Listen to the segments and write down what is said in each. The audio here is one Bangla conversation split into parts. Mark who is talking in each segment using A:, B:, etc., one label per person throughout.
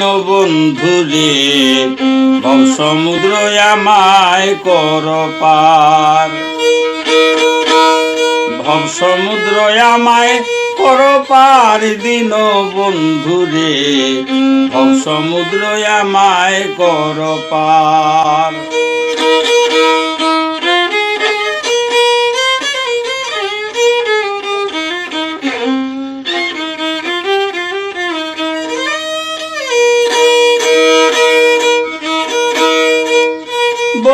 A: বন্ধুরে সমুদ্র আমায় কর পার। ভব সমুদ্র আমায় কর পার দিন বন্ধুরে ভব সমুদ্র আমায় কর পার।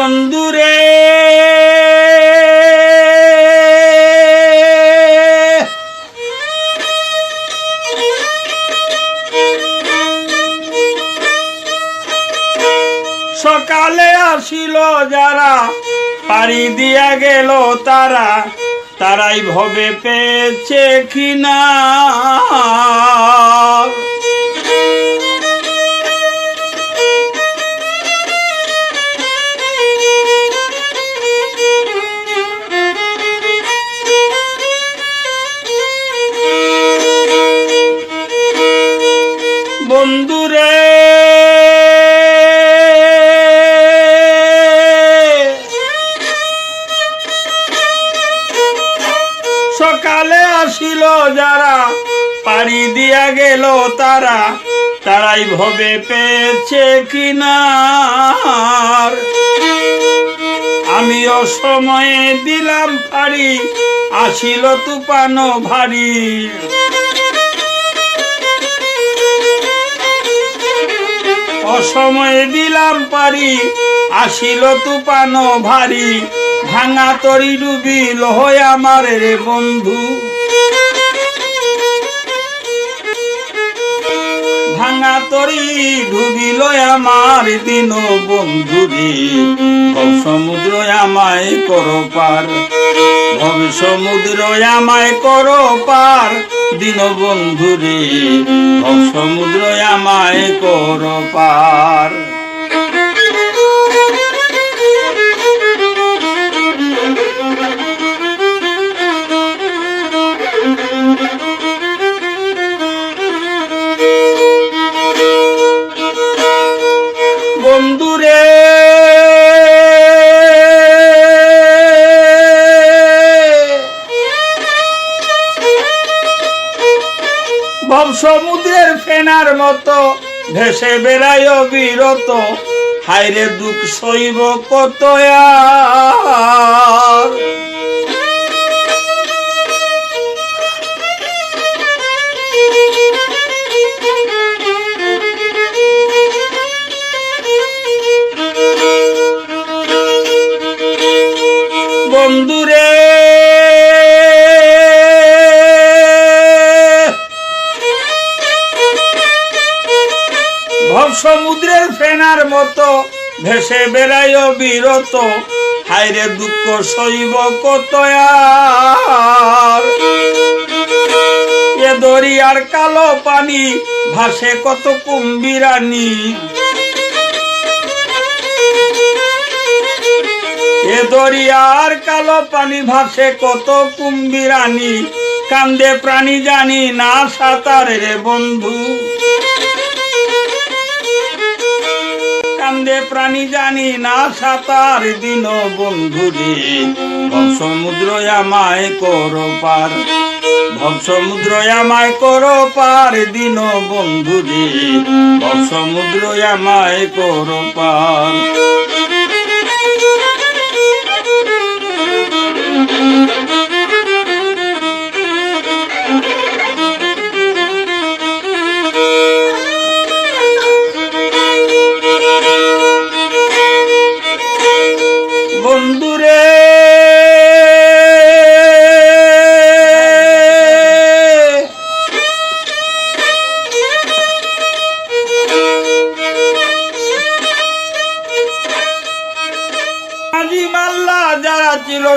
A: বন্ধুরে। সকালে আসিল যারা পাড়ি দিয়া গেল তারা তারাই ভবে পেয়েছে কিনা। পাড়ি দিয়া গেল তারা, তারাই ভবে পেয়েছে কিনার। আমি অসময়ে দিলাম পাড়ি আসিল তুপানো ভারী। অসময়ে দিলাম পারি, আসিল তুপানো ভারী। ভাঙা তরি ডুবিল হয় আমার রে বন্ধু। ভাঙা তরি ডুবিল আমার দিন বন্ধু রে ভব সমুদ্র আমায় কর পার। ভব সমুদ্র আমায় কর পার দিন বন্ধু রে ভব সমুদ্র আমায় কর পার। ভব সমুদ্রের ফেনার মতো। ভেসে বেড়ায় বিরত। হাইরে দুঃখ সইব কত আর? সমুদ্রের ফেনার মতো ভেসে বেড়াইও বিরত। হাইরে দুঃখ সইব কত এ দরিয়ার কালো পানি ভাসে কত কুম্বিরানি এ দরিয়ার কালো পানি ভাসে কত কুম্বিরানি কান্দে প্রাণী জানি না সাঁতার রে বন্ধু। কান্দে প্রাণী জানি না সাঁতার দিন বন্ধু রে ভব সমুদ্র আমায় করো পার। ভব সমুদ্র আমায় করো পার দিন বন্ধু রে ভব সমুদ্র আমায় করো পার।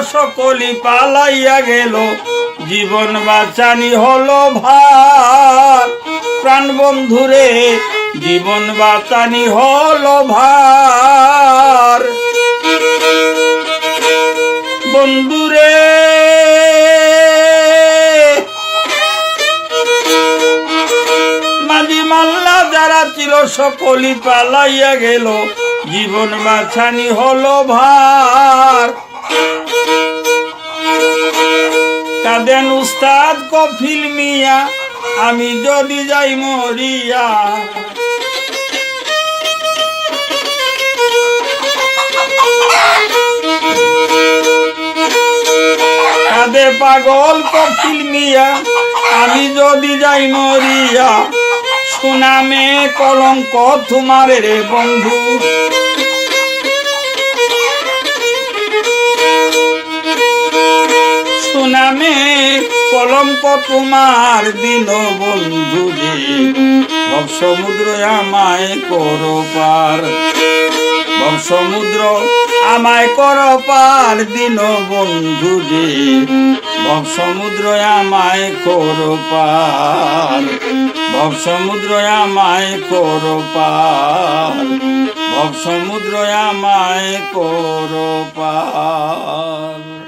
A: সকলি পালাইয়া গেল। জীবন বাঁচানি হলো ভার। প্রাণ বন্ধুরে, জীবন বাঁচানি হলো ভার। বন্ধুরে মাল্লা যারা সকলি পালাইয়া গেল। জীবন বাছানি হলো ভার। কাঁদেন উস্তাদ কফিল মিয়া, আমি যদি যাই মরিয়া। কাঁদে পাগল কফিল মিয়া, আমি যদি যাই মরিয়া। সুনামে কলঙ্ক তোমার রে বন্ধু। সুনামে কলঙ্ক তোমার দিন বন্ধু রে। সমুদ্র আমায় করো পার। সমুদ্র আমায় কর পার দিন বন্ধু রে। সমুদ্র আমায় কর পার। ভব সমুদ্র আমায় কর পার। ভব সমুদ্র আমায় কর পার।